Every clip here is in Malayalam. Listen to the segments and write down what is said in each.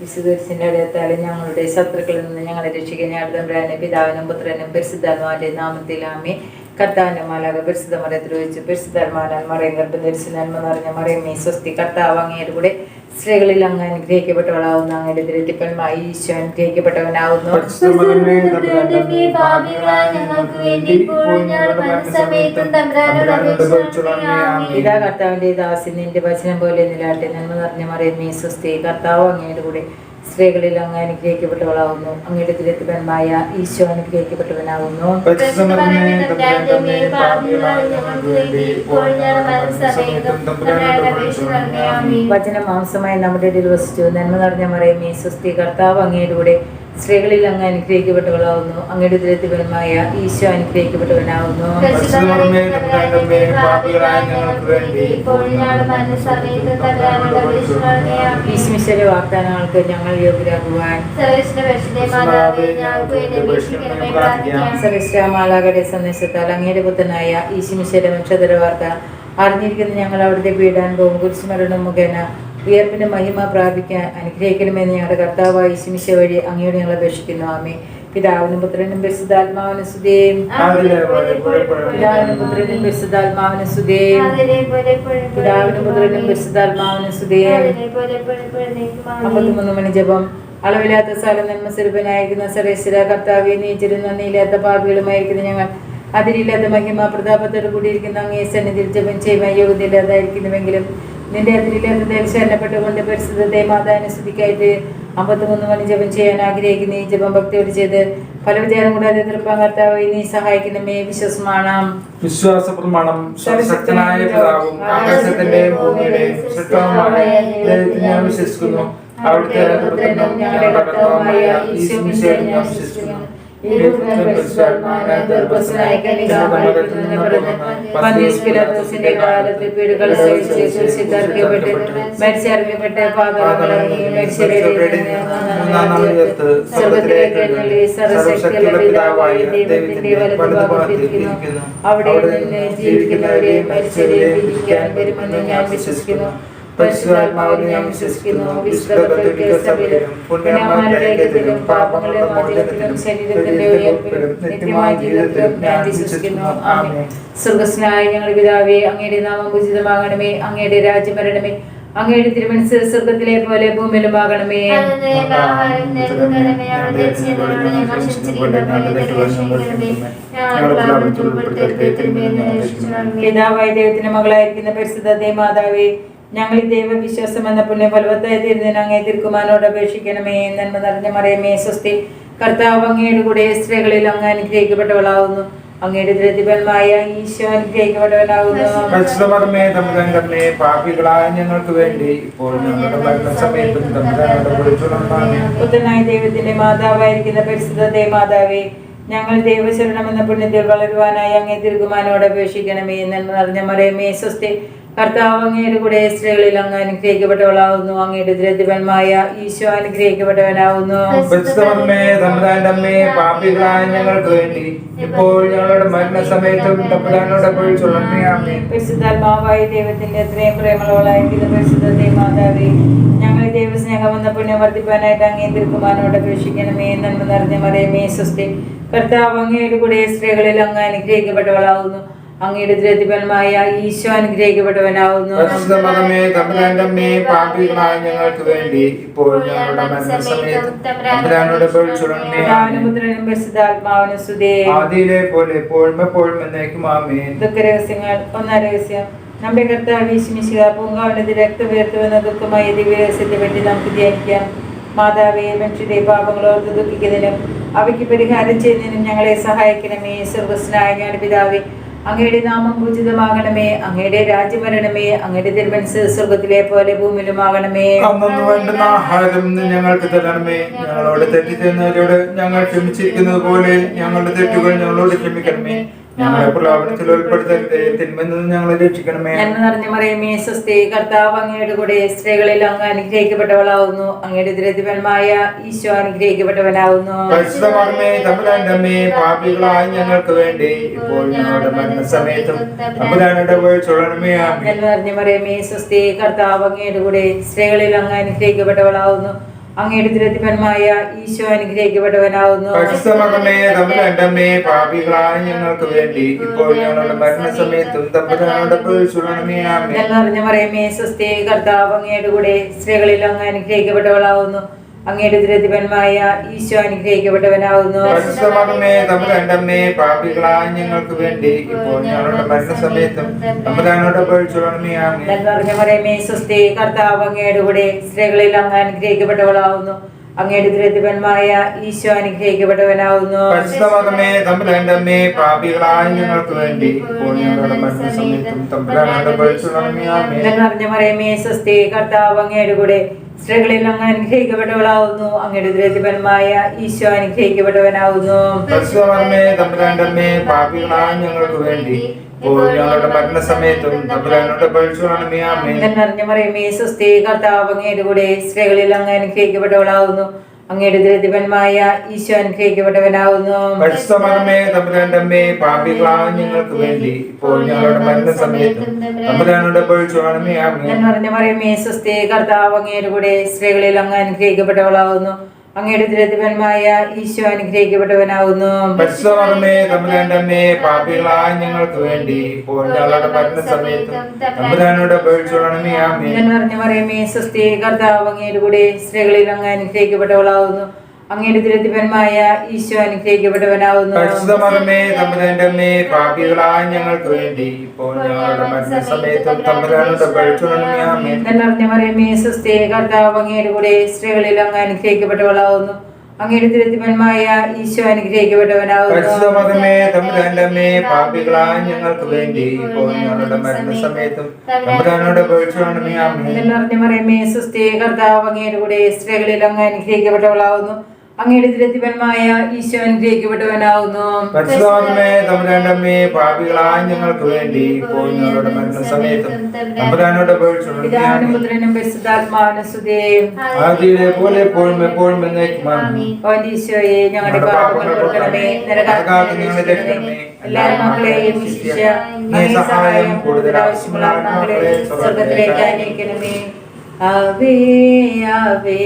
വിശുദ്ധരിച്ചിന്റെ അടയത്താലും ഞങ്ങളുടെ ശത്രുക്കളിൽ നിന്ന് ഞങ്ങളെ രക്ഷിക്കാൻ ഞാടുതമ്പുരാനെ പിതാവിനും പുത്രനും പരിശുദ്ധാത്മാവിന്റെ നാമത്തിൽ ആമി കർത്താവിന്റെ മാലാക പരിശുദ്ധ മറിയത്തിൽ വെച്ച് പരിശുദ്ധാത്മാരാൻ മറിയം ഗർഭം ധരിച്ച് നന്മ നിറഞ്ഞ മറിയമ്മേ സ്വസ്തി കർത്താവ് അങ്ങയുടെ കൂടെ സ്ത്രീകളിൽ അങ്ങ് അനുഗ്രഹിക്കപ്പെട്ടവളാവുന്നു. അങ്ങയുടെ ദരിദ്രപ്പന്മായി ഈശോ അനുഗ്രഹിക്കപ്പെട്ടവനാവുന്നു. ഇതാ കർത്താവിന്റെ ദാസി നിന്റെ വചനം പോലെ നിലാട്ടെ. നന്മ നിറഞ്ഞ മറിയമേ സ്വസ്തി. കർത്താവ് അങ്ങയുടെ കൂടെ സ്ത്രീകളിൽ അങ്ങ് അനുഗ്രഹിക്കപ്പെട്ടവളാവുന്നു അങ്ങയുടെ ദരിദ്രപ്പന്മായ ഈശോ. ആമേൻ. വചന മാംസമായി നമ്മുടെ ഇടയിൽ വസിച്ചു നന്മ നിറഞ്ഞ മറിയമേ സ്വസ്തി കർത്താവ് അങ്ങയുടെ കൂടെ സ്ത്രീകളിൽ അങ്ങ് അനുഗ്രഹിക്കപ്പെട്ടവളാവുന്നു അങ്ങയുടെ ദുരിതപരമായ ഈശോ അനുഗ്രഹിക്കപ്പെട്ടവനാവുന്നു. ഈശ്മിശര വാഗ്ദാനങ്ങൾക്ക് ഞങ്ങൾ യോഗ്യരാകുവാൻ. സരസ്രാമാലാകയുടെ സന്ദേശത്താൽ അങ്ങയുടെ പുത്രനായ ഈശ്മിശര വംശധര വാർത്ത അറിഞ്ഞിരിക്കുന്ന ഞങ്ങൾ അവിടുത്തെ പീഡാനുഭവം കുരിശുമരണം മുഖേന ഉയർപ്പിന്റെ മഹിമ പ്രാപിക്കാൻ അനുഗ്രഹിക്കണമെന്ന് ഞങ്ങളുടെ കർത്താവായ ഈശ്വമിശ വഴി അങ്ങയോട് ഞങ്ങൾ അപേക്ഷിക്കുന്നു. ആമേ പിതാവിനും പുത്രനും പരിശുദ്ധാത്മാവിനും ഇപ്പോഴും പിതാവിനും പുത്രനും പരിശുദ്ധാത്മാവിനും ഇപ്പോഴും പിതാവിനും പുത്രനും പരിശുദ്ധാത്മാവിനും ആമേൻ. അമ്പത്തിമൂന്ന് മണി ജപം. അളവില്ലാത്ത സ്ഥലം നന്മ സ്വരൂപനായിരിക്കുന്ന സരേശ്വര കർത്താവെ നീച്ചിരുന്ന നീലാത്ത പാപികളുമായിരിക്കുന്ന ഞങ്ങൾ. അതിരില്ലാത്ത മഹിമ പ്രതാപത്തോട് കൂടിയിരിക്കുന്ന അങ്ങേ സന്നിധിയിൽ ജപം ചെയ്യുവാൻ യോഗ്യതയില്ലാതായിരിക്കുന്നുവെങ്കിലും നിന്റെ അതിരില്ലാത്ത ദേശപ്പെട്ടുകൊണ്ട് പരിശുദ്ധത്തെ മാതാവിനെ സ്തുതിക്കായിട്ട് അമ്പത്തിമൂന്ന് മണി ജപം ചെയ്യാൻ ആഗ്രഹിക്കുന്ന ഈ ജപം ഭക്തിയോട് ചെയ്ത് പല വിചാരം കൂടാതെ എതിർപ്പാൻ കർത്താവ് നീ സഹായിക്കണമേ വിശ്വസമാണ്. വിശ്വാസ പ്രമാണം സർവശക്തനായ പിതാവും അവിടുത്തെ പിലാത്തോസിന്റെ കാലത്ത് അവിടെ നിന്ന് ജീവിക്കുന്നവരെയും മരിച്ചവരെയും വിധിക്കാൻ വരുമെന്ന് ഞാൻ വിശ്വസിക്കുന്നു. പരിശുദ്ധാത്മാവിൽ ഞാൻ വിശ്വസിക്കുന്നു. പാപങ്ങളുടെ ശരീരത്തിന്റെ ഉയർപ്പിലും നിത്യമായ ജീവിതത്തിലും ഞാൻ വിശ്വസിക്കുന്നു. ആമേൻ. സ്വർഗസ്നായ ഞങ്ങളുടെ പിതാവേ അങ്ങയുടെ നാമം ഉചിതമാകണമേ. അങ്ങയുടെ രാജ്യം വരണമേ. അങ്ങയുടെ തിരുമനസ് സ്വർഗത്തിലെ പോലെ ഭൂമിയിലുമാകണമേ ആകണമേ. ഞങ്ങൾ. പിതാവായ ദൈവത്തിന്റെ മകളായിരിക്കുന്ന പരിശുദ്ധ മാതാവേ ഞങ്ങൾ ഈ ദൈവവിശ്വാസം എന്ന പുണ്യ ഫലവത്തായി തീരുന്നതിന് അങ്ങേ തിരുക്കുമാനോട് അപേക്ഷിക്കണമേ നന്മ നിറഞ്ഞ മറിയമേ സ്വസ്തി. കർത്താവ് അങ്ങയുടെ കൂടെ സ്ത്രീകളിൽ അങ്ങ് അനുഗ്രഹിക്കപ്പെട്ടവളാവുന്നു. അങ്ങയുടെ ദ്രതിപന്മായ ഈശോ അനുഗ്രഹിക്കപ്പെട്ടവനാവുന്നു. പരിശുദ്ധമേ പാപികളായ ഞങ്ങൾക്ക് വേണ്ടി ഇപ്പോൾ ഞങ്ങളുടെ മരണസമയത്തും തമ്പുരാനോട് വിളിച്ചുകൊള്ളണമേ. പുത്രനായ ദൈവത്തിന്റെ മാതാവായിരിക്കുന്ന പരിശുദ്ധ മാതാവേ ഞങ്ങൾ ദൈവശരണം എന്ന പുണ്യത്തിൽ വളരുവാനായി അങ്ങേ തിരുകുമാനോട് അപേക്ഷിക്കണമേ നന്മ നിറഞ്ഞ മറിയമേ സ്വസ്തി. കർത്താവ് അങ്ങയുടെ കൂടെ സ്ത്രീകളിൽ അങ്ങ് അനുഗ്രഹിക്കപ്പെട്ടവളാവുന്നു. അങ്ങയുടെ ദ്രതിപന്മായ ഈശോ അനുഗ്രഹിക്കപ്പെട്ടവനാവുന്നു. അമ്മേ പാപികളായ ഞങ്ങൾക്ക് വേണ്ടി ഇപ്പോൾ ഞങ്ങളുടെ മരണസമയത്തും. പരിശുദ്ധാത്മാവായ ദൈവത്തിന്റെ എത്രയും മാതാവേ പുണ്യം വർദ്ധിപ്പാനായിട്ട് അങ്ങേ തിരുക്കുമാനോട് അപേക്ഷിക്കണമേ. നന്മ നിറഞ്ഞ മറിയമേ സ്വസ്തി. കർത്താവ് അങ്ങയുടെ കൂടെ സ്ത്രീകളിൽ അങ്ങ് അനുഗ്രഹിക്കപ്പെട്ടവളാവുന്നു. അങ്ങയുടെ ദ്രതിപന്മായ ഈശോ അനുഗ്രഹിക്കപ്പെട്ടവനാവുന്നു. ഞങ്ങൾക്ക് വേണ്ടി ഇപ്പോൾ ദുഃഖരഹസ്യങ്ങൾ ഒന്നാം രഹസ്യം. നമ്മുടെ കർത്താവ് ഈശ്മിശിക പൂങ്കാവിനത് രക്തം ഉയർത്തുവെന്ന ദുഃഖമായ ദിവ്യരഹസ്യത്തെ പറ്റി നമുക്ക് ധ്യാനിക്കാം. മാതാവേ മനുഷ്യരുടെ പാപങ്ങളോർത്ത് ദുഃഖിക്കുന്നതിനും അവയ്ക്ക് പരിഹാരം ചെയ്യുന്നതിനും ഞങ്ങളെ സഹായിക്കണമേ. സർവസ്നായ ഞങ്ങളുടെ പിതാവേ അങ്ങയുടെ നാമം പൂജിതമാകണമേ അങ്ങയുടെ രാജ്യം വരണമേ അങ്ങയുടെ തിരുമനസ് സ്വർഗത്തിലെ പോലെ ഭൂമിയിലുമാകണമേ. അന്നു വേണ്ടുന്ന ആഹാരം ഞങ്ങൾക്ക് തരണമേ. ഞങ്ങളോട് തെറ്റിച്ചെന്നവരോട് ഞങ്ങൾ ക്ഷമിച്ചിരിക്കുന്നത് പോലെ ഞങ്ങളുടെ തെറ്റുകൾ ഞങ്ങളോട് ക്ഷമിക്കണമേ. ഞങ്ങളെ പ്രലോഭനത്തിൽ ഉൾപ്പെടുത്തരുതേ തിന്മെന്ന് ഞങ്ങളെ രക്ഷിക്കണമേ. നന്മ നിറഞ്ഞ മറിയമേ സ്വസ്തി കർത്താവ് അങ്ങയുടെ കൂടെ സ്ത്രീകളിൽ അങ്ങ് അനുഗ്രഹിക്കപ്പെട്ടവളാവുന്നു. അങ്ങയുടെ ദുരതിപരമായ ഈശോ അനുഗ്രഹിക്കപ്പെട്ടവനാവുന്നു. പരിശുദ്ധമേ തമ്പുരാന്റെ അമ്മേ പാപികളായ ഞങ്ങൾക്ക് വേണ്ടി. ഇപ്പോൾ ഞങ്ങളുടെ മരണസമയത്തും തമ്പുരാനുടെ പോയി ചൊല്ലണമേ. നന്മ നിറഞ്ഞ മറിയമേ സ്വസ്തി കർത്താവ് അങ്ങയുടെ കൂടെ സ്ത്രീകളിൽ അങ്ങ് അനുഗ്രഹിക്കപ്പെട്ടവളാവുന്നു. അങ്ങയുടെ തിരുത്തിപ്പന്മായ ഈശോ അനുഗ്രഹിക്കപ്പെട്ടവനാവുന്നു. തമ്പുരാന്റമ്മേ പാപികളായ ഞങ്ങൾക്ക് വേണ്ടി ഇപ്പോൾ ഞങ്ങളുടെ മരണസമയത്തും നിറഞ്ഞ സ്വസ്ഥേ കർത്താവ് അങ്ങയുടെ കൂടെ സ്ത്രീകളിൽ അങ്ങ് അനുഗ്രഹിക്കപ്പെട്ടവളാവുന്നു. അങ്ങയുടെ ദുരതിപന്മായ ഈശോ അനുഗ്രഹിക്കപ്പെട്ടവനാകുന്നു പാപികളായ ഞങ്ങൾക്ക് വേണ്ടി ഇപ്പോൾ ഞങ്ങളുടെ മരണസമയത്തും തമ്പുരാനോട് പേഴ്ചുണമേ ആമേ ഞാൻ നിറഞ്ഞ പറയുമേ സ്വസ്തി കർത്താവ് അങ്ങയുടെ കൂടെ സ്ത്രീകളിൽ അങ്ങ് അനുഗ്രഹിക്കപ്പെട്ടവളാവുന്നു. അങ്ങയുടെ ദുരതിപന്മായ ഈശോ അനുഗ്രഹിക്കപ്പെട്ടവനാവുന്നു. അറിഞ്ഞ പാപികളായ ഞങ്ങൾക്ക് വേണ്ടി നിറഞ്ഞ പറയുമേ സ്വസ്തി കർത്താവ് അങ്ങയുടെ കൂടെ സ്ത്രീകളിൽ അങ്ങ് അനുഗ്രഹിക്കപ്പെട്ടവളാവുന്നു. അങ്ങയുടെ ദുരതിപന്മായ ഈശോ അനുഗ്രഹിക്കപ്പെട്ടവനാവുന്നു. പാപികളായ ഞങ്ങൾക്ക് വേണ്ടി. നിറഞ്ഞ സ്വസ്തി കർത്താവ് അങ്ങയുടെ കൂടെ സ്ത്രീകളിൽ അങ്ങ് അനുഗ്രഹിക്കപ്പെട്ടവളാവുന്നു. അങ്ങയുടെ ദൃതിപന്മായ ഈശോ അനുഗ്രഹിക്കപ്പെട്ടവനാവുന്നു. പരിശുദ്ധമകമേ തമ്പുരാന്റമ്മേ പാപികളായ ഞങ്ങൾക്ക് വേണ്ടി ഇപ്പോൾ ഞങ്ങളുടെ മരണസമയത്തും തമ്പുരാനോട് പേഴ്ചുണമേ ആമേ ഞാൻ നിറഞ്ഞ പറയുമേ സ്വസ്തി കർത്താവ് അങ്ങയുടെ കൂടെ സ്ത്രീകളിൽ അങ്ങ് അനുഗ്രഹിക്കപ്പെട്ടവളാവുന്നു. അങ്ങയുടെ ദുരതിപന്മായ ഈശോ അനുഗ്രഹിക്കപ്പെട്ടവനാവുന്നു തമ്പുരാന്റമ്മേ പാപികളായ ഞങ്ങൾക്ക് വേണ്ടി ഇപ്പോൾ ഞങ്ങളുടെ മരണസമയത്തും തമ്പുരാനോട് പേഴ്ചുണമേ ആമേ ഞാൻ പറഞ്ഞു പറയുമേ സ്വസ്തി കർത്താവ് അങ്ങയുടെ കൂടെ സ്ത്രീകളിൽ അങ്ങ് അനുഗ്രഹിക്കപ്പെട്ടവളാവുന്നു അങ്ങയുടെ തിരുത്തിപ്പന്മായ ഈശോ അനുഗ്രഹിക്കപ്പെട്ടവനാവുന്നു തമ്പുരാന്റമ്മേ പാപികളായ ഞങ്ങൾക്ക് വേണ്ടി ഇപ്പോൾ ഞങ്ങളുടെ മരണസമയത്തും തമ്പുരാനോട് പേഴ്ചുണമേ ആമേ ഞാൻ നിറഞ്ഞ പറയുമേ സ്വസ്തി കർത്താവ് അങ്ങയുടെ കൂടെ സ്ത്രീകളിൽ അങ്ങ് അനുഗ്രഹിക്കപ്പെട്ടവളാവുന്നു. അങ്ങയുടെ തിരുത്തിപ്പന്മായ ഈശോ അനുഗ്രഹിക്കപ്പെട്ടവനാവുന്നു. പാപികളായ ഞങ്ങൾക്ക് വേണ്ടി കർത്താവ് അങ്ങയുടെ കൂടെ സ്ത്രീകളിൽ അങ്ങ് അനുഗ്രഹിക്കപ്പെട്ടവളാവുന്നു. അങ്ങയുടെ ദുരതിപന്മായ ഈശോ അനുഗ്രഹിക്കപ്പെട്ടവനാകുന്നു പാപികളായ ഞങ്ങൾക്ക് വേണ്ടി ഇപ്പോൾ ഞങ്ങളുടെ മരണസമയത്തും തമ്പുരാനോട് പേഴ്ചുണമേ പിതാവിനും ആമേ പുത്രനും പരിശുദ്ധാത്മാവിനും സ്തുതിയും. ആദിയിലെ പോലെ എപ്പോഴും എപ്പോഴും എന്നേക്കും ആമേൻ. ഈശോയെ ഞങ്ങളുടെ പാപങ്ങൾ കൊടുക്കണമേ നരകാഗ്നി ഞങ്ങളെ രക്ഷിക്കണമേ എല്ലാ മക്കളെയും സഹായം കൂടുതൽ ആവശ്യമുള്ള സ്വർഗത്തിലേക്ക് Ave Ave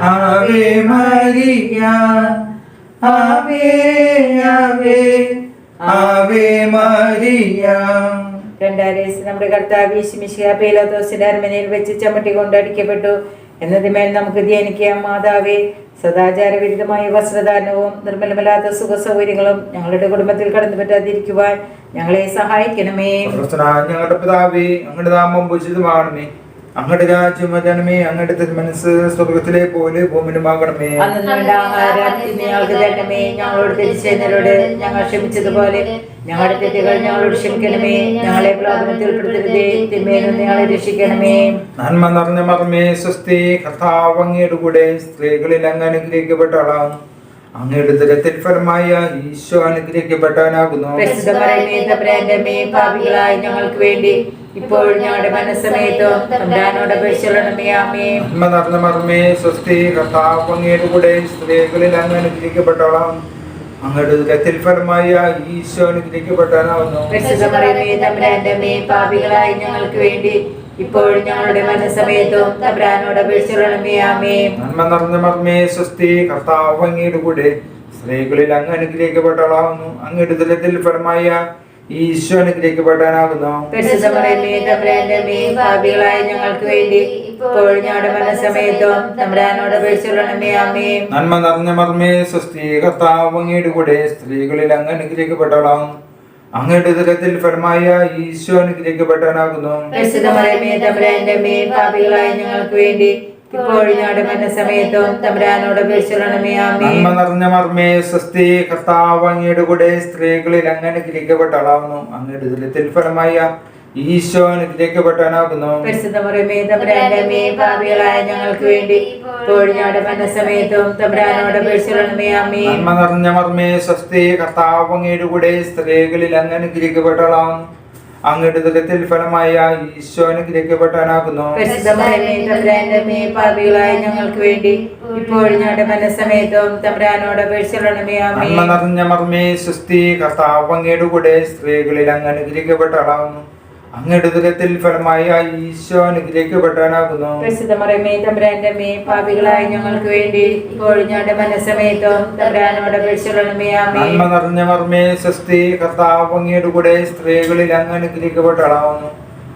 Ave Maria. Ave Ave Ave Maria. രണ്ടാം വയസ്സ് നമ്മുടെ കർത്താവ് ഈശ്മിശിക പീലോത്തോസിന്റെ അരമനയിൽ വെച്ച് ചമ്മട്ടി കൊണ്ടടിക്കപ്പെട്ടു എന്നതിമേൽ നമുക്ക് ധ്യാനിക്കാം. മാതാവേ സദാചാര വിരുദ്ധമായ വസ്ത്രധാരണവും നിർമ്മലമല്ലാത്ത സുഖ സൗകര്യങ്ങളും ഞങ്ങളുടെ കുടുംബത്തിൽ കടന്നു പറ്റാതിരിക്കുവാൻ ഞങ്ങളെ സഹായിക്കണമേ. ഞങ്ങളുടെ പിതാവേ അങ്ങയുടെ നാമം പൂജിതമാകണമേ. അങ്ങയുടെ രാജ്യം വരണമേ അങ്ങയുടെ തിരുമനസ് സ്വർഗത്തിലെ പോലെ ഭൂമിയിലുമാകണമേ തരണമേ. ഞങ്ങളോട് തിരിച്ചതിനോട് ഞങ്ങൾ ക്ഷമിച്ചതുപോലെ ഞങ്ങളുടെ തെറ്റുകൾ ഞങ്ങളോട് ക്ഷമിക്കണമേ. ഞങ്ങളെ പ്രലോഭനത്തിൽ ഉൾപ്പെടുത്തരുതേ. തിന്മയിൽ നിന്ന് ഞങ്ങളെ രക്ഷിക്കണമേ. നന്മ നിറഞ്ഞ മർമ്മേ സ്വസ്തി. കർത്താവ് അങ്ങയുടെ കൂടെ സ്ത്രീകളിൽ അങ്ങ് അനുഗ്രഹിക്കപ്പെട്ടവളാകുന്നു അങ്ങയുടെ ദുരത്തിൽ ഫലമായ ഈശോ അനുഗ്രഹിക്കപ്പെട്ടവനാകുന്നു പാപികളായ ഞങ്ങൾക്ക് വേണ്ടി ഇപ്പോൾ ഞങ്ങളുടെ മനസ്സമയത്തും തമ്പുരാനോട് അപേക്ഷിക്കണമേ ആമേ നന്മ നിറഞ്ഞ മർമ്മേ സ്വസ്തി കർത്താവ് അങ്ങയുടെ കൂടെ സ്ത്രീകളിൽ അങ്ങ് അനുഗ്രഹിക്കപ്പെട്ടവളാകുന്നു അങ്ങയുടെ ദുരത്തിൽ ഫലമായ ഈശോ അനുഗ്രഹിക്കപ്പെട്ടവനാകുന്നു പരിശുദ്ധമരമേ തമ്പുരാന്റെ മേ പാപികളായ ഞങ്ങൾക്ക് വേണ്ടി ഇപ്പോൾ ഞങ്ങളുടെ മനസ്സമയത്തും ആമേ നന്മ നിറഞ്ഞ മർമ്മേ സ്വസ്തി കർത്താവ് അങ്ങയുടെ കൂടെ. സ്ത്രീകളിൽ അങ്ങ് അനുഗ്രഹിക്കപ്പെട്ടവളാകുന്നു. അങ്ങയുടെ ദുരത്തിൽ ഫലമായ ഈശോ അനുഗ്രഹിക്കപ്പെടാനാകുന്നു. ഞങ്ങൾക്ക് വേണ്ടി ഞങ്ങളുടെ മനസ്സമയത്തും തമ്പുരാനോട് നന്മ നിറഞ്ഞ മർമ്മേ സ്വസ്തി കർത്താവ് അങ്ങയുടെ കൂടെ. സ്ത്രീകളിൽ അങ്ങ് അനുഗ്രഹിക്കപ്പെട്ടവളാകുന്നു. അങ്ങയുടെ ഉദരത്തിൽ ഫലമായ ഈശോ അനുഗ്രഹിക്കപ്പെട്ടവനാകുന്നു. ഞങ്ങൾക്ക് വേണ്ടി നിറഞ്ഞ മർമ്മേ സ്വസ്തി കർത്താവ് അങ്ങയുടെ കൂടെ സ്ത്രീകളിൽ അങ്ങനെ അനുഗ്രഹിക്കപ്പെട്ടവളാകുന്നു അങ്ങയുടെ ദുരത്തിൽ ഫലമായ ഈശോ അനുഗ്രഹിക്കപ്പെട്ടവനാകുന്നു തമ്പുരാന്റെ പാപികളായ ഞങ്ങൾക്ക് വേണ്ടി ഇപ്പോൾ ഞങ്ങളുടെ മനസ്സമയത്തും തമ്പുരാനോട് അപേക്ഷിക്കണമേ ആമേ നന്മ നിറഞ്ഞ മർമ്മേ സ്വസ്തി കർത്താവ് അങ്ങയുടെ കൂടെ സ്ത്രീകളിൽ അങ്ങ് അനുഗ്രഹിക്കപ്പെട്ടവളാകുന്നു അങ്ങയുടെ ദുഃഖത്തിൽ ഫലമായ ഈശോ അനുഗ്രഹിക്കപ്പെട്ടവനാകുന്നു. പാപികളായ ഞങ്ങൾക്ക് വേണ്ടി ഇപ്പോൾ ഞങ്ങളുടെ മനസ്സമയത്തും തമ്പുരാനോട് അപേക്ഷിക്കണമേ ആമേ നന്മ നിറഞ്ഞ മർമ്മേ സ്വസ്തി കർത്താവ് അങ്ങയുടെ കൂടെ സ്ത്രീകളിൽ അങ്ങ് അനുഗ്രഹിക്കപ്പെട്ടവളാകുന്നു അങ്ങയുടെ ഫലമായ ഫലമായി ഈശോ അനുഗ്രഹിക്കപ്പെട്ടാനാകുന്നു പ്രസിദ്ധമറിയമേ തമ്പുരാന്റെ മേ പാപികളായ ഞങ്ങൾക്ക് വേണ്ടി ഞങ്ങളുടെ മനസ്സമയത്തും തമ്പുരാനോട് അപേക്ഷിക്കണമേ ആമേ നന്മ നിറഞ്ഞ മർമ്മേ സ്വസ്തി കർത്താവ് അങ്ങയുടെ കൂടെ സ്ത്രീകളിൽ അങ്ങ് അനുഗ്രഹിക്കപ്പെട്ടാളാവുന്നു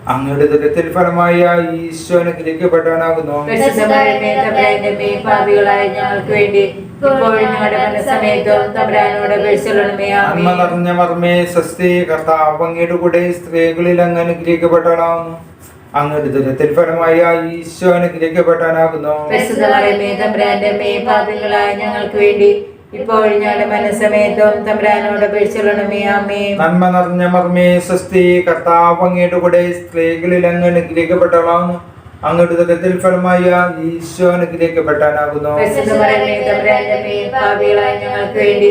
അങ്ങയുടെ ദുരിതത്തിൽ ഫലമായി ഈശോ അനുഗ്രഹിക്കപ്പെട്ടാനാകുന്നു പ്രസിദ്ധ മറിയമേ തമ്പുരാന്റെ മേ പാപികളായ ഞങ്ങൾക്ക് വേണ്ടി ഇപ്പോഴും ഞങ്ങളുടെ മനസ്സമയത്തും തമ്പുരാനോട് അപേക്ഷിക്കണമേ ആമേ നന്മ നിറഞ്ഞ മർമ്മേ സ്വസ്തി കർത്താവ് അങ്ങയുടെ കൂടെ സ്ത്രീകളിൽ അങ്ങ് അനുഗ്രഹിക്കപ്പെട്ടവനാകുന്നു അങ്ങയുടെ ദുരിതത്തിൽ ഫലമായി ഈശോ പാപികളായ ഞങ്ങൾക്ക് വേണ്ടി ഇപ്പോഴും ഞങ്ങളുടെ മനസ്സമയത്തും തമ്പുരാനോട് അപേക്ഷിക്കണമേ ആമേ. നന്മ നിറഞ്ഞ മർമ്മേ സ്വസ്തി കർത്താവ് അങ്ങയുടെ കൂടെ സ്ത്രീകളിൽ അങ്ങ് അനുഗ്രഹിക്കപ്പെട്ടാളാവുന്നു അങ്ങയുടെ ഉദരത്തിൽ ഫലമായ ഈശോ അനുഗ്രഹിക്കപ്പെട്ടാനാകുന്നു. പ്രസിദ്ധ മറിയമേ തമ്പുരാന്റെ മേ ഞങ്ങൾക്ക് വേണ്ടി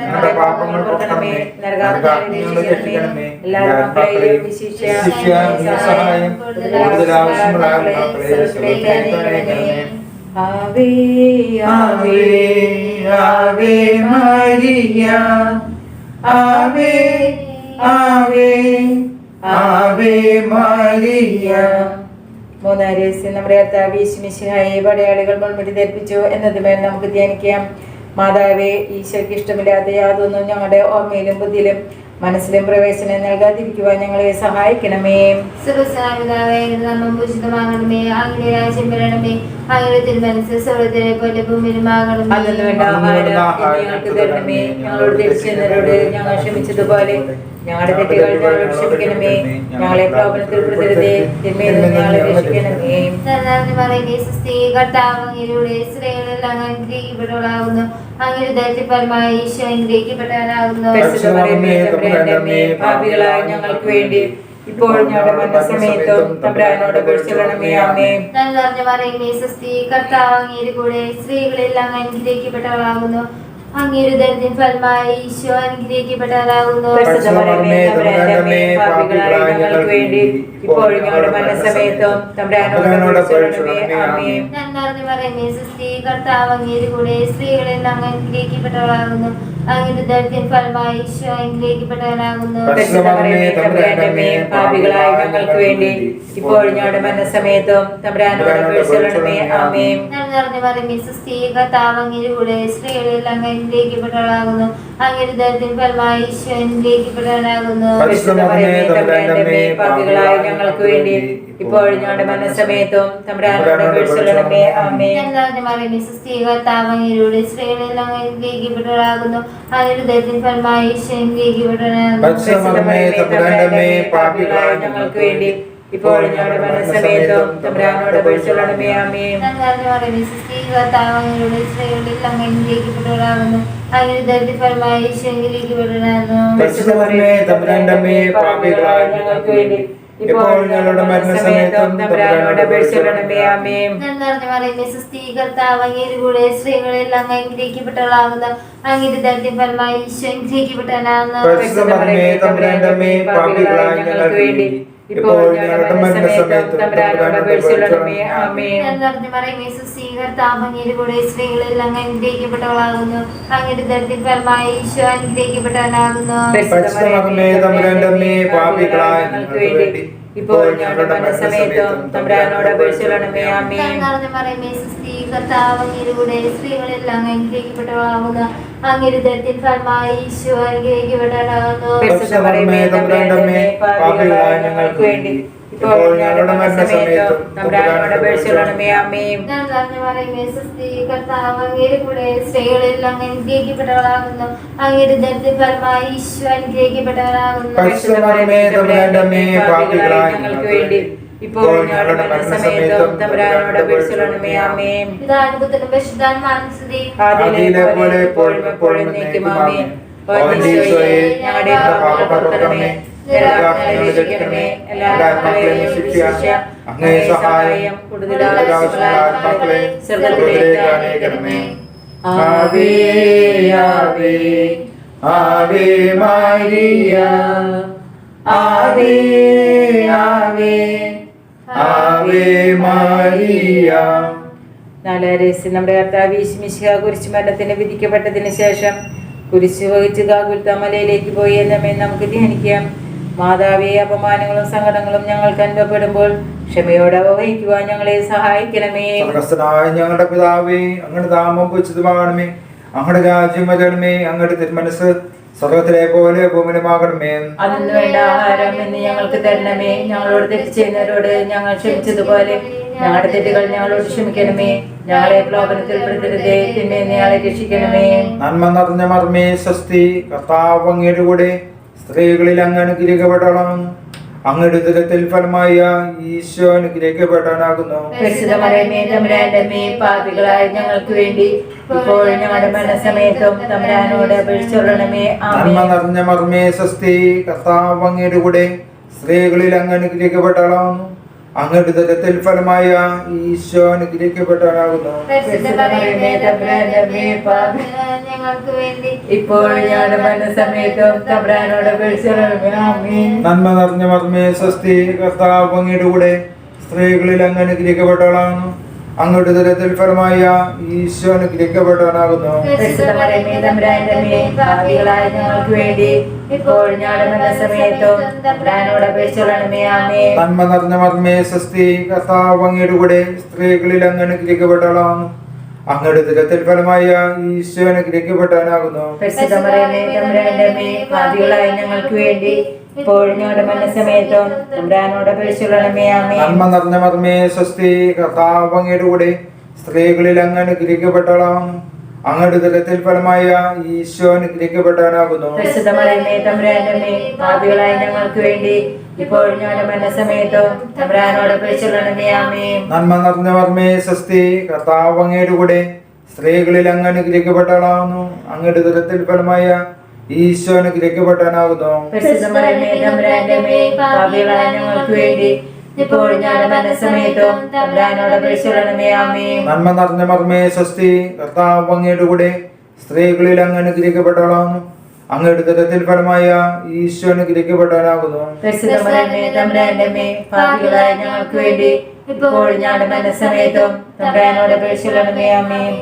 ഞങ്ങളുടെ പാപങ്ങൾ സഹായം കൂടുതൽ. ആവേ ആവേ ആവേ മരിയ. ആവേ ആവേ മൂന്നാം രഹസ്യം നമ്മുടെ കർത്താവ് ഈശ്മിശിഹായി പടയാളികൾ മുൻപിട്ട് ധരിപ്പിച്ചു എന്നതുമേൽ നമുക്ക് ധ്യാനിക്കാം. മാതാവേ ഈശോയ്ക്ക് ഇഷ്ടമില്ലാത്ത യാതൊന്നും ഞങ്ങളുടെ ഓർമ്മയിലും ബുദ്ധിയിലും മനസ്സിലും പ്രവേശനം നൽകാതിരിക്കുവാൻ ഞങ്ങളെ സഹായിക്കണമേ. സർവസാപിതാവേ നാമം പൂജിതമാകണമേ. അങ്ങയുടെ രാജ്യം വരണമേ. അങ്ങയുടെ തിരുമനസ് സ്വർഗത്തിലെ പോലെ ഭൂമിയിലുമാകണമേ. അന്നു വേണ്ട ആഹാരം ഇന്ന് ഞങ്ങൾക്ക് തരണമേ. ഞങ്ങളോട് തിരിച്ചെന്നവരോട് ഞങ്ങൾ ക്ഷമിച്ചതുപോലെ ഞങ്ങളുടെ തെറ്റുകൾ ഞങ്ങളോട് ക്ഷമിക്കണമേ. ഞങ്ങളെ പെടുത്തരുതേ. തിന്മയിൽ ഞങ്ങളെ രക്ഷിക്കണമേ. സ്ത്രീകളിൽ അങ്ങ് ഈശോ അനുഗ്രഹിക്കപ്പെട്ടവനാകുന്നു ഭാവികളായ ഞങ്ങൾക്ക് വേണ്ടി ഇപ്പോഴും ഞങ്ങളുടെ മരണസമയത്തും തമ്പുരാനോട് അപേക്ഷിക്കണമേ കർത്താവ് കൂടെ സ്ത്രീകളിൽ അങ്ങ് അനുഗ്രഹിക്കപ്പെട്ടവളാകുന്നു. ഫലമായി ഈശോ അമ്മേ, ഞങ്ങൾക്ക് വേണ്ടി ഇപ്പോഴും ഞങ്ങളുടെ മരണസമയത്തും നമ്മുടെ കർത്താവ് കൂടെ സ്ത്രീകളിൽ അങ്ങ് അനുഗ്രഹിക്കപ്പെട്ടവളാകുന്നു. ഫലമായി ഈശോ അനുഗ്രഹിക്കപ്പെട്ടവനാകുന്നു. പാപികളായ ഞങ്ങൾക്ക് വേണ്ടി ഇപ്പോഴും ഞങ്ങളുടെ മരണസമയത്തും നന്ദി മറിഞ്ഞ് സ്ത്രീക കൂടെ സ്ത്രീകളിൽ അങ്ങ് അനുഗ്രഹിക്കപ്പെട്ടവളാകുന്നു അങ്ങയുടെ ദരിദ്രം ഫലമായി ഈശോ അനുഗ്രഹിക്കപ്പെട്ടവനാകുന്നു പാപികളായ ഞങ്ങൾക്ക് വേണ്ടി ഇപ്പോഴും ഞങ്ങളുടെ മനസ്സമയത്തും സ്ത്രീകളിൽ അങ്ങ് അനുഗ്രഹിക്കപ്പെട്ടവളാകുന്നു ഫലമായി ഈശോ അനുഗ്രഹിക്കപ്പെട്ടവനാകുന്നു പാപികളായ ഞങ്ങൾക്ക് വേണ്ടി ഇപ്പോഴും ഞങ്ങളുടെ മരണസമയത്തും തമ്പുരാനോട് അപേക്ഷിക്കണമേ ആമേ നന്ദി പറയുന്നേ സുസ്ഥി കർത്താവ് അങ്ങയുടെ സ്ത്രീകളിൽ അങ്ങ് അനുഗ്രഹിക്കപ്പെട്ടവളാകുന്നു അങ്ങയുടെ ദരിദ്രം ഫലമായി ഈശോ അനുഗ്രഹിക്കപ്പെട്ടവനാകുന്നു പരിശുദ്ധമേ തമ്പുരാന്റെ അമ്മേ, പാപികളായ ഞങ്ങൾക്ക് വേണ്ടി. ഇപ്പോൾ ഞങ്ങളുടെ മരണസമയത്തും തമ്പ്രാനോട് അപേക്ഷിക്കണമേ ആമേ നന്ദി പറയുന്നേ സുസ്ഥി കർത്താവ് അങ്ങയുടെ കൂടെ സ്ത്രീകളിൽ അങ്ങ് അനുഗ്രഹിക്കപ്പെട്ടവളാകുന്നു. അങ്ങയുടെ ദരിദ്രം ഈശോ അനുഗ്രഹിക്കപ്പെട്ടവനാകുന്നു അമ്മേ, പാപികളായ ഞങ്ങൾക്ക് വേണ്ടി. സ്ത്രീകളിൽ അങ്ങ് അനുഗ്രഹിക്കപ്പെട്ടവളാകുന്നു. അങ്ങയുടെ ദരിദ്രം ഫലമായി ഈശോ അനുഗ്രഹിക്കപ്പെട്ടവനാകുന്നു പാപികളായ ഇപ്പോൾ ഞങ്ങളുടെ മരണസമയത്തും തമ്പുരാനോട് അപേക്ഷിക്കണമേ കർത്താവ് അങ്ങയുടെ കൂടെ ഫലമായി ഈശോ അനുഗ്രഹിക്കപ്പെട്ടവനാകുന്നു പരിശുദ്ധ മറിയമേ, തമ്പുരാന്റെ പാപികളായ ഞങ്ങൾക്ക് വേണ്ടി ഇപ്പോൾ ഞങ്ങളുടെ മരണസമയത്തും തമ്പുരാനോട് അപേക്ഷിക്കണമേ കർത്താവ് കൂടെ അനുഗ്രഹിക്കപ്പെട്ടവളാകുന്നു. ദരിദ്രം ഫലമായി ഈശോ തമ്പുരാന്റെ അമ്മേ, പാപികളായ ഞങ്ങൾക്ക് വേണ്ടി. ഇപ്പോൾ ഞങ്ങളുടെ മരണസമയത്തും തമ്പുരാനോട് അപേക്ഷിക്കണമേ ആമേ പിതാനുപുത്രനും പരിശുദ്ധാത്മാവിനും സ്തുതി. ആദിയിലെ പോലെ എപ്പോഴും എപ്പോഴും നീക്കും ആമേ ഈശോയെ ഞങ്ങളുടെ പാപങ്ങൾ പുറത്തരണമേ അങ്ങേ സഹായം ആവേ ആവേ ആവേ മരിയ ആവേ ആവേ ആവേ. മരിയ നമ്മുടെ കർത്താവ് കുരിശ് മരണത്തിന് വിധിക്കപ്പെട്ടതിന് ശേഷം കുരിശ് വഹിച്ച് ഗാഗുൽത്ത മലയിലേക്ക് പോയി എന്നമേ നമുക്ക് ധ്യാനിക്കാം. മാതാവേ അപമാനങ്ങളും സങ്കടങ്ങളും ഞങ്ങൾക്ക് അനുഭവപ്പെടുമ്പോൾ ക്ഷമയോടെ അവഹിക്കുവാൻ ഞങ്ങളെ സഹായിക്കണമേ. സ്വർഗസ്ഥനായ ഞങ്ങളുടെ പിതാവേ അങ്ങയുടെ നാമം ഉചിതമാകണമേ അങ്ങയുടെ രാജ്യം വരണമേ അങ്ങയുടെ തിരുമനസ് സ്വർഗത്തിലെ പോലെ ഭൂമിനുമാകണമേ അതിന് വേണ്ട ആഹാരം എന്ന് ഞങ്ങൾക്ക് തരണമേ. ഞങ്ങളോട് തെറ്റ് ചെയ്യുന്നവരോട് ഞങ്ങൾ ക്ഷമിച്ചതുപോലെ ഞങ്ങളുടെ തെറ്റുകൾ ഞങ്ങളോട് ക്ഷമിക്കണമേ. ഞങ്ങളെ പ്രലോഭനത്തിൽ പെടുത്തരുതേ തിന്മയെ ഞങ്ങളെ രക്ഷിക്കണമേ. നന്മ നിറഞ്ഞ മർമ്മേ സ്വസ്തി. കർത്താവ് അങ്ങയുടെ കൂടെ സ്ത്രീകളിൽ അങ്ങ് അനുഗ്രഹിക്കപ്പെടണം. അങ്ങയുടെ ദുരത്തിൽ ഫലമായ ഈശോ അനുഗ്രഹിക്കപ്പെടാനാകുന്നു. പരിശുദ്ധമരമേ തമ്പുരാന്റെ മേ പാപികളായ ഞങ്ങൾക്ക് വേണ്ടി ഇപ്പോൾ ഞങ്ങളുടെ മരണസമയത്തും തമ്പുരാനോട് അപേക്ഷിച്ചൊള്ളണമേ നന്മ നിറഞ്ഞ മർമ്മേ സ്വസ്തി കർത്താവ് അങ്ങയുടെ കൂടെ സ്ത്രീകളിൽ അങ്ങ് അനുഗ്രഹിക്കപ്പെടണം. അങ്ങയുടെ ദുരത്തിൽ ഫലമായ ഈശോ അനുഗ്രഹിക്കപ്പെട്ടവനാകുന്നു. ഞങ്ങൾക്ക് വേണ്ടി ഇപ്പോൾ ഞങ്ങളുടെ തമ്പുരാനോട് നന്മ നിറഞ്ഞ മർമ്മേ സ്വസ്തി കർത്താവ് അങ്ങയുടെ കൂടെ സ്ത്രീകളിൽ അങ്ങ് അനുഗ്രഹിക്കപ്പെടാനാകുന്നു അങ്ങയുടെ ദുരത്തിൽ ഫലമായ ഈശോ നന്മ നിറഞ്ഞ മർമ്മേ കർത്താവ് അങ്ങയുടെ കൂടെ സ്ത്രീകളിൽ അങ്ങനെ അനുഗ്രഹിക്കപ്പെടാനാകുന്നു അങ്ങയുടെ ദുരത്തിൽ ഫലമായ ഈശോ ഞങ്ങൾക്ക് വേണ്ടി ഇപ്പോൾ ഞങ്ങളുടെ മരണസമയത്തും തമ്പുരാനോട് അപേക്ഷിച്ചുള്ളണമേ ആമേ നന്മ നിറഞ്ഞ മർമ്മേ സ്വസ്തി കർത്താവ് അങ്ങയുടെ കൂടെ സ്ത്രീകളിൽ അങ്ങ് ഗ്രഹിക്കപ്പെട്ടോളാം അങ്ങയുടെ ദുരിതത്തിൽ ഫലമായ ഈശോ അനുഗ്രഹിക്കപ്പെട്ടവനാകുന്നു. പാപികളായ ഞങ്ങൾക്ക് വേണ്ടി ഇപ്പോൾ ഞങ്ങളുടെ മരണസമയത്തും തമ്പുരാനോട് അപേക്ഷിച്ചുള്ളണമേ ആമേ നന്മ നിറഞ്ഞ മർമ്മേ സ്വസ്തി കർത്താവ് അങ്ങയുടെ കൂടെ സ്ത്രീകളിൽ അങ്ങ് അനുഗ്രഹിക്കപ്പെടാനാകുന്നു അങ്ങയുടെ ദുരിതത്തിൽ ഫലമായ ഈശോ ആമേ നന്മ നിറഞ്ഞ മർമ്മേ സ്വസ്തി കർത്താവ് അങ്ങയുടെ കൂടെ സ്ത്രീകളിൽ അങ്ങ് അനുഗ്രഹിക്കപ്പെട്ടോളാം അങ്ങയുടെ തരത്തിൽ ഫലമായ ഈശോ അനുഗ്രഹിക്കപ്പെട്ടവനാകുന്നു.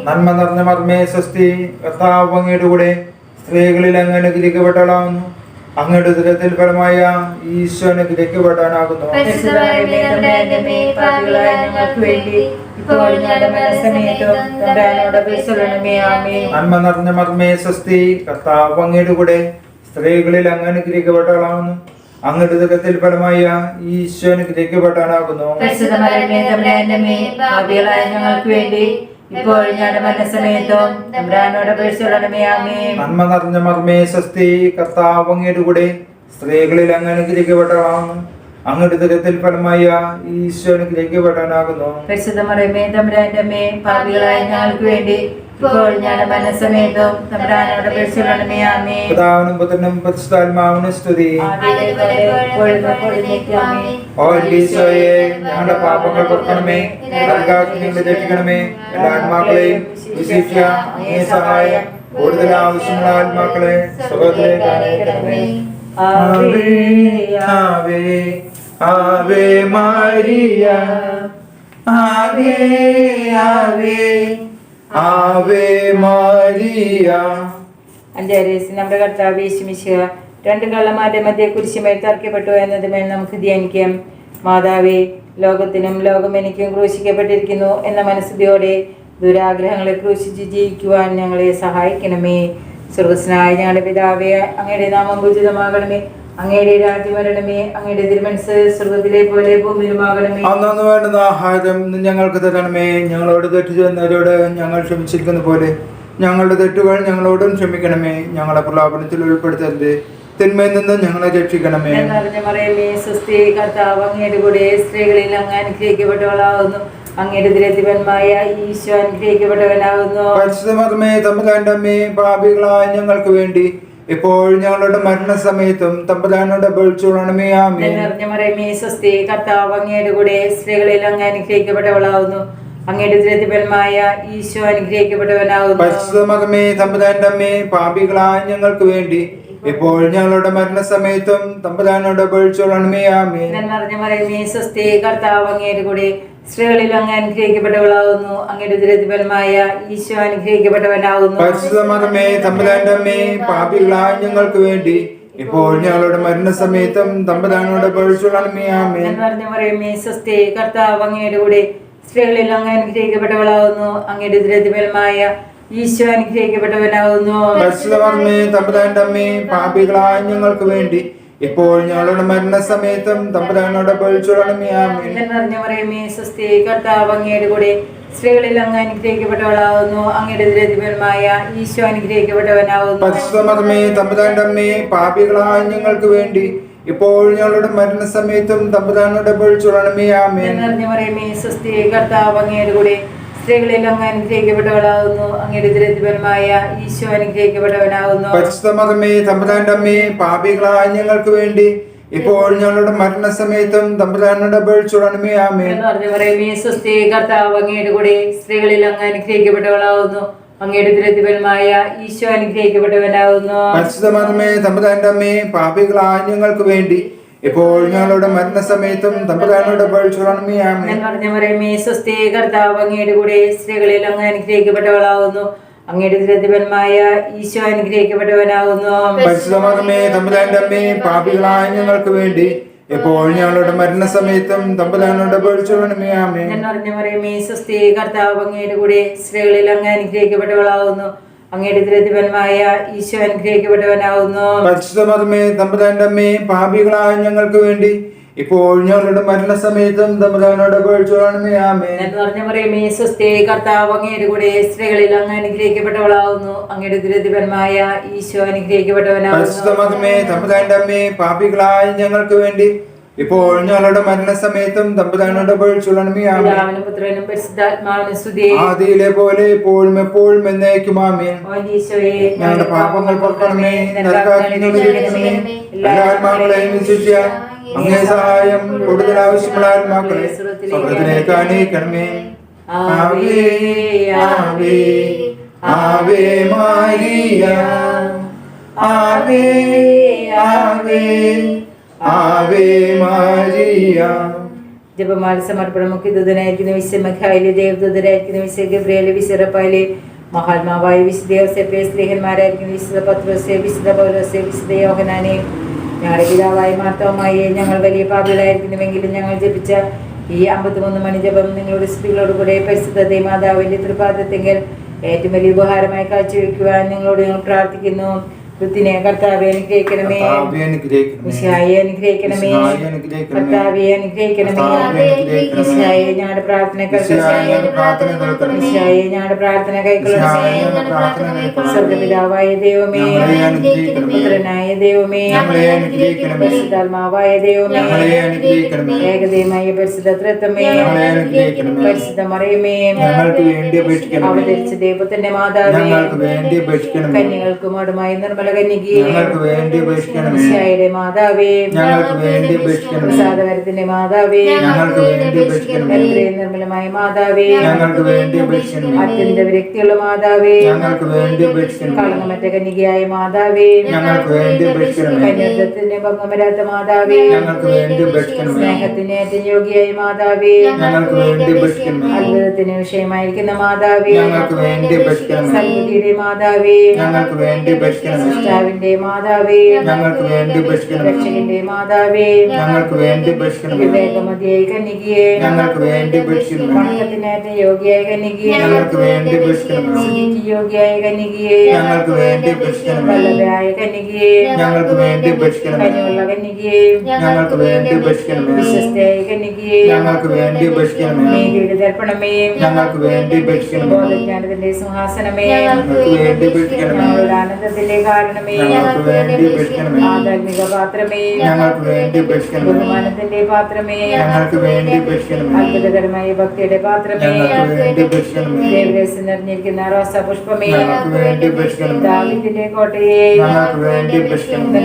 നന്മ നിറഞ്ഞ മർമ്മേ സ്വസ്തി കർത്താവ് അങ്ങയുടെ കൂടെ സ്ത്രീകളിൽ അങ്ങ് അനുഗ്രഹിക്കപ്പെടാനാകുന്നു അങ്ങയുടെ ദുരത്തിൽ പരമായ ഈശോ അനുഗ്രഹിക്കപ്പെടാനാകുന്നു നന്മ നിറഞ്ഞ മർമ്മേ സ്വസ്തി കർത്താവ് അങ്ങയുടെ കൂടെ സ്ത്രീകളിൽ അങ്ങ് അനുഗ്രഹിക്കപ്പെടാനാകുന്നു അങ്ങയുടെ ദുഃഖത്തിൽ ഫലമായ ഈശോ ഞങ്ങൾക്ക് വേണ്ടി ഇപ്പോൾ ഞങ്ങളുടെ മരണസമയത്തും തമ്പുരാനോട് അപേക്ഷിച്ചുള്ളണമേ ആമേ. നന്മ നിറഞ്ഞ മർമ്മേ സ്വസ്തി കർത്താവ് അങ്ങയുടെ കൂടെ സ്ത്രീകളിൽ അങ്ങ് അനുഗ്രഹിക്കപ്പെടാനാകുന്നു അങ്ങയുടെ ദുരിതത്തിൽ ഫലമായ ഈശോ അനുഗ്രഹിക്കപ്പെടാനാകുന്നു. പരിശുദ്ധമറിയമേ തമ്പുരാന്റെ അമ്മേ പാപികളായ ഞങ്ങൾക്ക് വേണ്ടി ഇപ്പോൾ ഞങ്ങളുടെ മരണസമയത്തും തമ്പുരാനോട് അപേക്ഷിച്ചുള്ളണമേ ആമേ പിതാവിനും പുത്രനും പരിശുദ്ധാത്മാവിനും സ്തുതി. ആദിയിലെ പോലെ ഇപ്പോഴും എപ്പോഴും എന്നേക്കും ആമേൻ. ഓ ഈശോയെ ഞങ്ങളുടെ പാപങ്ങൾ പൊറുക്കണമേ ഞങ്ങൾക്ക് രക്ഷിക്കണമേ. എല്ലാ ആത്മാക്കളെയും വിശിഷ്യ അങ്ങേ സഹായം കൂടുതൽ ആവശ്യമുള്ള ആത്മാക്കളെ സുഖത്തിലേക്ക് ആവേ ആവേ ആവേ മാരിയ ആവേ ആവേ ആവേ മാരിയ. നമ്മുടെ കർത്താവ് രണ്ട് കള്ളന്മാരുടെ മധ്യ കുരിശുമേൽ തർക്കപ്പെട്ടു എന്നതുമേൽ നമുക്ക് ധ്യാനിക്കാം. മാതാവേ ലോകത്തിനും ലോകം എനിക്കും ക്രൂശിക്കപ്പെട്ടിരിക്കുന്നു എന്ന മനസ്സുതിയോടെ ദുരാഗ്രഹങ്ങളെ ക്രൂശിച്ച് ജീവിക്കുവാൻ ഞങ്ങളെ സഹായിക്കണമേ. സ്രോതസ്സനായ ഞങ്ങളുടെ പിതാവേ അങ്ങയുടെ നാമം പൂജിതമാകണമേ അങ്ങയുടെ രാജ്യം വരണമേ അങ്ങയുടെ തിരുമനസ് സ്വർഗത്തിലെ പോലെ ഭൂമിയിലുമാകണമേ അന്നു വേണ്ടുന്ന ആഹാരം ഞങ്ങൾക്ക് തരണമേ. ഞങ്ങളോട് തെറ്റ് ചെയ്യുന്നവരോട് ഞങ്ങൾ ക്ഷമിച്ചിരിക്കുന്ന പോലെ ഞങ്ങളുടെ തെറ്റുകൾ ഞങ്ങളോടും ക്ഷമിക്കണമേ. ഞങ്ങളെ പ്രലോഭനത്തിൽ ഉൾപ്പെടുത്തരുത്. തിന്മയിൽ നിന്ന് ഞങ്ങളെ രക്ഷിക്കണമേ. എന്നറിഞ്ഞ മറിയമേ സുസ്ഥി കർത്താവ് അങ്ങയുടെ കൂടെ സ്ത്രീകളിൽ അങ്ങ് അനുഗ്രഹിക്കപ്പെട്ടവളാകുന്നു. അങ്ങയുടെ ദിരതിപന്മായ ഈശോ അനുഗ്രഹിക്കപ്പെട്ടവനാകുന്നു. പാപികളായ ഞങ്ങൾക്ക് വേണ്ടി ഇപ്പോൾ ഞങ്ങളുടെ മരണസമയത്തും തമ്പുരാനോട് അപേക്ഷിച്ചോളണമേ ആമേ എന്നറിഞ്ഞ മറിയമേ സുസ്ഥി കർത്താവ് അങ്ങയുടെ കൂടെ സ്ത്രീകളിൽ അങ്ങ് അനുഗ്രഹിക്കപ്പെട്ടവളാവുന്നു. അങ്ങയുടെ ദിരതിപന്മായ ഈശോ അനുഗ്രഹിക്കപ്പെട്ടവനാകുന്നു പരിശുദ്ധമർമ്മേ തമ്പുരാന്റെ അമ്മേ പാപികളായ ഞങ്ങൾക്ക് വേണ്ടി ഇപ്പോൾ ഞങ്ങളുടെ മരണസമയത്തും തമ്പുരാനോട് അപേക്ഷിച്ചോളണമേ ആമേ എന്നറിഞ്ഞ മറിയമേ സ്വസ്തി കർത്താവ് അങ്ങയുടെ കൂടെ സ്ത്രീകളിൽ അങ്ങ് അനുഗ്രഹിക്കപ്പെട്ടവളാകുന്നു. അങ്ങയുടെ ദുരതിഫലമായ ഈശോ അനുഗ്രഹിക്കപ്പെട്ടവനാകുന്നു. തമ്പുരാന്റെ അമ്മേ പാപികളായ ഞങ്ങൾക്ക് വേണ്ടി ഇപ്പോൾ ഞങ്ങളുടെ മരണസമയത്തും തമ്പുരാനോട് പറഞ്ഞ പറയുമേ സ്വസ്തി കർത്താവ് അങ്ങയുടെ കൂടെ സ്ത്രീകളിൽ അങ്ങ് അനുഗ്രഹിക്കപ്പെട്ടവളാകുന്നു. അങ്ങയുടെ ദുരതിഫലമായ ഈശോ അനുഗ്രഹിക്കപ്പെട്ടവനാകുന്നു. പരിശുദ്ധ മതമേ തമ്പുരാന്റെ അമ്മേ പാപികളായ ഞങ്ങൾക്ക് വേണ്ടി ഇപ്പോൾ ഞങ്ങളുടെ മരണസമയത്തും തമ്പുരാനോട് പറയുമേ സ്വസ്തി കർത്താവ് അങ്ങയുടെ കൂടെ സ്ത്രീകളിൽ അങ്ങ് അനുഗ്രഹിക്കപ്പെട്ടവളാകുന്നു അങ്ങയുടെ ദുരതിഫലമായ ഈശോ അനുഗ്രഹിക്കപ്പെട്ടവനാകുന്നു പരിശുദ്ധ തമ്പുരാന്റെ അമ്മേ പാപികളായ ഞങ്ങൾക്ക് വേണ്ടി ഇപ്പോൾ ഞങ്ങളുടെ മരണസമയത്തും തമ്പുരാനോട് പറയുമേ സ്വസ്തി കർത്താവ് അങ്ങയുടെ കൂടെ സ്ത്രീകളിൽ അങ്ങ് അനുഗ്രഹിക്കപ്പെട്ടവളാകുന്നു. അങ്ങയുടെ ദുരതിഫലമായ ഈശോ അനുഗ്രഹിക്കപ്പെട്ടവനാകുന്നു. പരിശുദ്ധ മതമേ തമ്പുരാന്റെ അമ്മേ പാപികളായ ഞങ്ങൾക്ക് വേണ്ടി ഇപ്പോൾ ഞങ്ങളുടെ മരണസമയത്തും തമ്പുരാനോട് അപേക്ഷിച്ചുടണമേ ആമേ എന്ന് പറഞ്ഞ പറയുമേ സ്വസ്തി കർത്താവ് അങ്ങയുടെ കൂടെ സ്ത്രീകളിൽ അങ്ങ് അനുഗ്രഹിക്കപ്പെട്ടവളാകുന്നു. അങ്ങയുടെ ദുരതിഫലമായ ഈശോ അനുഗ്രഹിക്കപ്പെട്ടവനാകുന്നു. പരിശുദ്ധ മതമേ തമ്പുരാന്റെ അമ്മേ പാപികളായ ഞങ്ങൾക്ക് വേണ്ടി ഇപ്പോൾ ഞങ്ങളുടെ മരണസമയത്തും തമ്പുരാനോട് അപേക്ഷിച്ചുടണമേ ആമേ എന്ന് പറഞ്ഞ പറയുമേ സ്വസ്തി കർത്താവ് അങ്ങയുടെ കൂടെ സ്ത്രീകളിൽ അങ്ങ് അനുഗ്രഹിക്കപ്പെട്ടവളാകുന്നു അങ്ങയുടെ ഈശോ അനുഗ്രഹിക്കപ്പെട്ടവനാകുന്നു പരിശുദ്ധ മതമേ തമ്പുരാന്റെ അമ്മേ പാപികളായ ഞങ്ങൾക്ക് വേണ്ടി ഇപ്പോൾ ഞങ്ങളുടെ മരണസമയത്തും തമ്പുരാനോട് എന്ന് പറഞ്ഞ പറയുമേ സ്വസ്തി കർത്താവ് അങ്ങയുടെ കൂടെ സ്ത്രീകളിൽ അങ്ങ് അനുഗ്രഹിക്കപ്പെട്ടവളാകുന്നു അങ്ങയുടെ ദുരതിഫലമായ ഈശോ അനുഗ്രഹിക്കപ്പെട്ടവനാവുന്നു. പരിശുദ്ധ മതമേ തമ്പുരാന്റെ അമ്മേ പാപികളായ ഞങ്ങൾക്ക് വേണ്ടി ഇപ്പോൾ ഞങ്ങളുടെ മരണസമയത്തും തമ്പുരാനോട് അപേക്ഷിച്ചുടണമേ ആമേ എന്ന് പറഞ്ഞ പറയുമേ സ്വസ്ഥേ കർത്താവ് അങ്ങയുടെ കൂടെ സ്ത്രീകളിൽ അങ്ങ് അനുഗ്രഹിക്കപ്പെട്ടവളാകുന്നു അങ്ങയുടെ ദുരതിഫലമായ ഈശോ അനുഗ്രഹിക്കപ്പെട്ടവനാകുന്നു പരിശുദ്ധ മതമേ തമ്പുരാന്റെ അമ്മേ പാപികളായ ഞങ്ങൾക്ക് വേണ്ടി ഇപ്പോൾ ഞങ്ങളുടെ മരണസമയത്തും തമ്പുരാനോട് പരിശുദ്ധാത്മാവിനും ആദിയിലെ പോലെ ഇപ്പോഴും എപ്പോഴും എന്നേക്കും ആമീൻ. ഞങ്ങളുടെ പാപങ്ങൾ പൊറുക്കണമേ. എല്ലാ ആത്മാക്കളെയും അങ്ങേ സഹായം കൂടുതൽ ആവശ്യമുള്ള ആത്മാക്കളെ സ്വർഗത്തിലേക്ക് അണിയിക്കണമേ. ആവേ ആവേ ആവേ മാരിയ ആവേ ആവേ ജപമാല സമർപ്പണം മുഖ്യദൂതനായിരിക്കുന്ന വിശ്വമഖായിലെ ദേവദൂതരായിരിക്കുന്ന വിശ്വ ഗബ്രിയലെ വിശ്വറപ്പായിലെ മഹാത്മാവായ വിശുദ്ധ യോസെഫെ സ്നേഹന്മാരായിരിക്കുന്ന വിശുദ്ധ പത്രോസെ വിശുദ്ധ പൗലോസെ വിശുദ്ധ യോഹനാനെ ഞങ്ങളുടെ പിതാവായ മാർത്തവുമായി ഞങ്ങൾ വലിയ പാപികളായിരിക്കുന്നുവെങ്കിലും ഞങ്ങൾ ജപിച്ച ഈ അമ്പത്തിമൂന്ന് മണി ജപം നിങ്ങളുടെ സ്ത്രീകളോടുകൂടെ പരിശുദ്ധ ദൈമാതാവിന്റെ തൃപാദത്തെങ്കിൽ ഏറ്റവും വലിയ ഉപഹാരമായി കാഴ്ചവെക്കുവാൻ നിങ്ങളോട് ഞങ്ങൾ പ്രാർത്ഥിക്കുന്നു. വൃത്തിനെ കർത്താവെ അനുഗ്രഹിക്കണമേ. കർത്താവേ അനുഗ്രഹിക്കണമേ. കർത്താവെ അനുഗ്രഹിക്കണമേ. മിശിഹായെ ഞങ്ങളുടെ പ്രാർത്ഥന. മിശിഹായെ ഞങ്ങളുടെ പ്രാർത്ഥന കൈക്കൊള്ളണമേ. സ്വർഗപിതാവായ ദൈവമേ. പുത്രനായ ദൈവമേ. പരിശുദ്ധാത്മാവായ ദൈവമേ. ഏകദൈവമായ പരിശുദ്ധ തൃത്വമേ പരിശുദ്ധ മറിയമേ അവതരിച്ച ദൈവത്തിന്റെ മാതാവേ. കന്യകൾക്കും ഓടുമായി നിർമ്മല ഞങ്ങൾക്ക് വേണ്ടി അപേക്ഷിക്കണമേ ഈശോയുടെ മാതാവേ ഞങ്ങൾക്ക് വേണ്ടി അപേക്ഷിക്കണമേ പ്രസാദവരത്തിന്റെ മാതാവേ ഞങ്ങൾക്ക് വേണ്ടി അപേക്ഷിക്കണമേ എത്രയും നിർമ്മലമായ മാതാവേ ഞങ്ങൾക്ക് വേണ്ടി അപേക്ഷിക്കണമേ അത്യന്ത വിരക്തിയുള്ള മാതാവേ ഞങ്ങൾക്ക് വേണ്ടി അപേക്ഷിക്കണമേ കളങ്കമറ്റ കന്യകയായ മാതാവേ ഞങ്ങൾക്ക് വേണ്ടി അപേക്ഷിക്കണമേ കന്യാത്വത്തിന്റെ ഭംഗം വരാത്ത മാതാവേ ഞങ്ങൾക്ക് വേണ്ടി അപേക്ഷിക്കണമേ സ്നേഹത്തിന് ഏറ്റവും യോഗിയായ മാതാവേ ഞങ്ങൾക്ക് വേണ്ടി അത്ഭുതത്തിന് വിഷയമായിരിക്കുന്ന മാതാവേ ഞങ്ങൾക്ക് വേണ്ടി അപേക്ഷിക്കണമേ സൽബുദ്ധിയുടെ മാതാവേ ഞങ്ങൾക്ക് വേണ്ടി അപേക്ഷിക്കണമേ സൃഷ്ടാവിന്റെ മാതാവേ ഞങ്ങൾക്ക് വേണ്ടി രക്ഷകന്റെ മാതാവേ ഞങ്ങൾക്ക് വേണ്ടി വിവേകമതിയായ കന്യകയെ ഞങ്ങൾക്ക് വേണ്ടി അപേക്ഷിക്കണമേ വണക്കത്തിനേറ്റ യോഗ്യയായ കന്യകയെ ഞങ്ങൾക്ക് വേണ്ടി യോഗ്യയായ കന്യകയെ ഞങ്ങൾക്ക് വേണ്ടി വല്ലഭയായ കന്യകയെ ഞങ്ങൾക്ക് വേണ്ടി കനിവുള്ള കന്യകയെ ഞങ്ങൾക്ക് വേണ്ടി വിശ്വസ്തയായ കന്യകയെ ഞങ്ങൾക്ക് വേണ്ടി നീതിയുടെ ദർപ്പണമേ ഞങ്ങൾക്ക് വേണ്ടി ബോധജ്ഞാനത്തിന്റെ സിംഹാസനമേ ഞങ്ങൾക്ക് വേണ്ടി ആനന്ദത്തിന്റെ കാരണമേ ഞങ്ങൾക്ക് വേണ്ടി അപേക്ഷിക്കണമേ പാത്രമേ ഞങ്ങൾക്ക് വേണ്ടി അപേക്ഷിക്കണമേ ബഹുമാനത്തിന്റെ പാത്രമേ ഞങ്ങൾക്ക് വേണ്ടി അപേക്ഷിക്കണമേ അത്ഭുതകരമായ ഭക്തിയുടെ പാത്രമേ ഞങ്ങൾക്ക് വേണ്ടി അപേക്ഷിക്കണമേ ദേവരസം നിറഞ്ഞിരിക്കുന്ന റോസാ പുഷ്പമേ ഞങ്ങൾക്ക് വേണ്ടി അപേക്ഷിക്കണമേ ദാവിദിന്റെ കോട്ടയെ ഞങ്ങൾക്ക് വേണ്ടി അപേക്ഷിക്കണമേ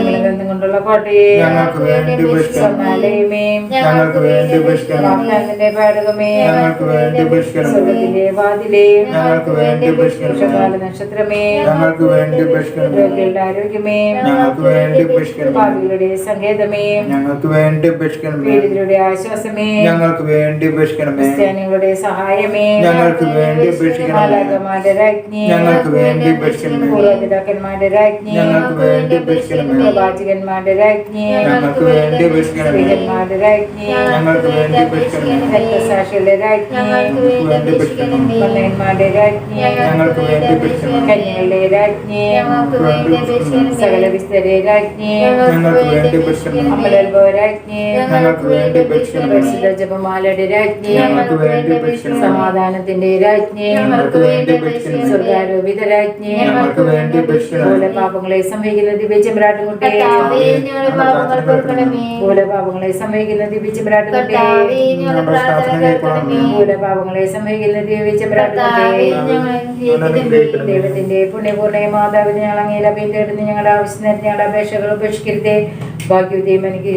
കോട്ടയെ ഞങ്ങൾക്ക് വേണ്ടി അപേക്ഷിക്കണമേ ഞങ്ങൾക്ക് വേണ്ടി അപേക്ഷിക്കണമേ വാഗ്ദാനത്തിന്റെ പാടകമേ ഞങ്ങൾക്ക് വേണ്ടി അപേക്ഷിക്കണമേ സ്വർഗത്തിന്റെ വാതിലേ ഞങ്ങൾക്ക് വേണ്ടി അപേക്ഷിക്കണമേ വൃഷകാല നക്ഷത്രമേ ഞങ്ങൾക്ക് വേണ്ടി അപേക്ഷിക്കണമേ രോഗികളുടെ ആരോഗ്യമേ ഞങ്ങൾക്ക് വേണ്ടി അപേക്ഷിക്കണമേ പാപികളുടെ സങ്കേതമേ ഞങ്ങൾക്ക് വേണ്ടി അപേക്ഷിക്കണമേ ദരിദ്രരുടെ ആശ്വാസമേ ഞങ്ങൾക്ക് വേണ്ടി ഉപേക്ഷിക്കണമേ ക്രിസ്ത്യാനികളുടെ സഹായമേ ഞങ്ങൾക്ക് വേണ്ടി അപേക്ഷിക്കണമേ മാലാകമാരുടെ രാജ്ഞി ഞങ്ങൾക്ക് വേണ്ടി അപേക്ഷിക്കണമേ പൂർവപിതാക്കന്മാരുടെ രാജ്ഞി ഞങ്ങൾക്ക് വേണ്ടി അപേക്ഷിക്കണമേ പ്രവാചകന്മാരുടെ രാജ്ഞി ഞങ്ങൾക്ക് വേണ്ടി അപേക്ഷിക്കണമേ സ്ത്രീകന്മാരുടെ രാജ്ഞി ഞങ്ങൾക്ക് വേണ്ടി അപേക്ഷിക്കണമേ രക്തസാക്ഷികളുടെ രാജ്ഞി ഞങ്ങൾക്ക് വേണ്ടി പന്നയന്മാരുടെ രാജ്ഞി ഞങ്ങൾക്ക് വേണ്ടി അപേക്ഷിക്കണമേ കന്യകളുടെ രാജ്ഞി ഞങ്ങൾക്ക് വേണ്ടി സകല വിസ്തരെ രാജ്ഞി ഞങ്ങൾക്ക് വേണ്ടി അപേക്ഷിക്കണമേ അമലോത്ഭവ രാജ്ഞി ഞങ്ങൾക്ക് വേണ്ടി അപേക്ഷിക്കണമേ പരിശുദ്ധ ജപമാലയുടെ രാജ്ഞി സമാധാനത്തിന്റെ രാജ്ഞി സ്വർഗാരോപിത രാജ്ഞി പാപങ്ങളെ സംവഹിക്കുന്ന അപേക്ഷിക്കണമേ പാപങ്ങളെ സംഭവിക്കുന്ന ദിവ്യചമ്രാട്ടുകുട്ടി പാപങ്ങളെ സംവഹിക്കുന്ന ദിവ്യചമ്രാട്ടുകുട്ടി ദിവ്യചമ്രാട്ടുകുട്ടി ദൈവത്തിന്റെ പുണ്യപൂർണ മാതാവിന് ഞങ്ങൾ അങ്ങയിൽ തേടുന്ന ഞങ്ങളുടെ ആവശ്യം ഞങ്ങളുടെ അപേക്ഷകൾ ഉപേക്ഷിക്കരുതേ. ഭാഗ്യവതിയും എനിക്ക്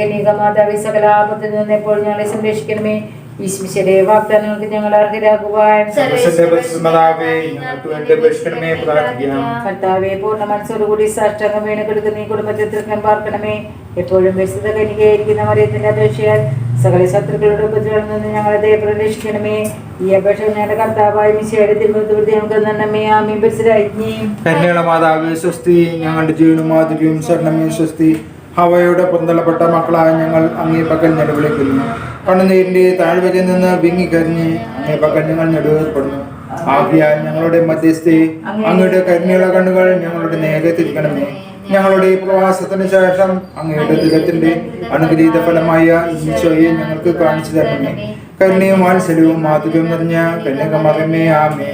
കന്യക മാതാവി സകലാപത്തിൽ നിന്ന് എപ്പോഴും ഞങ്ങളെ സംരക്ഷിക്കണമേ. ഈശ്മിശയുടെ വാഗ്ദാനങ്ങൾക്ക് ഞങ്ങൾ അർഹരാകുവാൻ കർത്താവെ പൂർണ മനസ്സോടുകൂടി സാഷ്ടാംഗം വീണ് കിടക്കുന്ന ഈ കുടുംബത്തെ തീർക്കാൻ പാർക്കണമേ. എപ്പോഴും വ്യസ്തത കനികയായിരിക്കുന്ന മറിയത്തിന്റെ അപേക്ഷയാൽ സകല ശത്രുക്കളുടെ ഉപദ്രവങ്ങളിൽ നിന്ന് ഞങ്ങളെ രക്ഷിക്കണമേ ഈ അപേക്ഷ ഞങ്ങളുടെ കർത്താവായ മിശയുടെ തിരുവനന്തപുരത്ത് ഞങ്ങൾക്ക് നന്നമ്മേ മാതാവേ സ്വസ്തി ഞങ്ങളുടെ ജീവനും മാധുര്യവും സ്വർണമേ സ്വസ്തി. ഹവയുടെ പൊന്തളപ്പെട്ട മക്കളായ ഞങ്ങൾ അങ്ങേ പക്കൽ നിലവിളിക്കുന്നു കണ്ണുനീരിന്റെ താഴ്വരയിൽ നിന്ന് വിങ്ങിക്കരിഞ്ഞ് അങ്ങേ പക്കൽ ഞങ്ങൾ നെടുവേർപ്പെടുന്നു ആകിയാൽ ഞങ്ങളുടെ മധ്യസ്ഥെ അങ്ങയുടെ കരിഞ്ഞുള്ള കണ്ണുകൾ ഞങ്ങളുടെ നേരെ തിരിക്കണമേ ഞങ്ങളുടെ പ്രവാസത്തിന് ശേഷം അങ്ങയുടെ ദിനത്തിന്റെ അനുഗ്രഹീത ഫലമായ ഈശോയെ ഞങ്ങൾക്ക് കാണിച്ചു തരണമേ. കരുണയും വാത്സല്യവും മാതൃകയും നിറഞ്ഞ കന്യകമറമേ ആമേ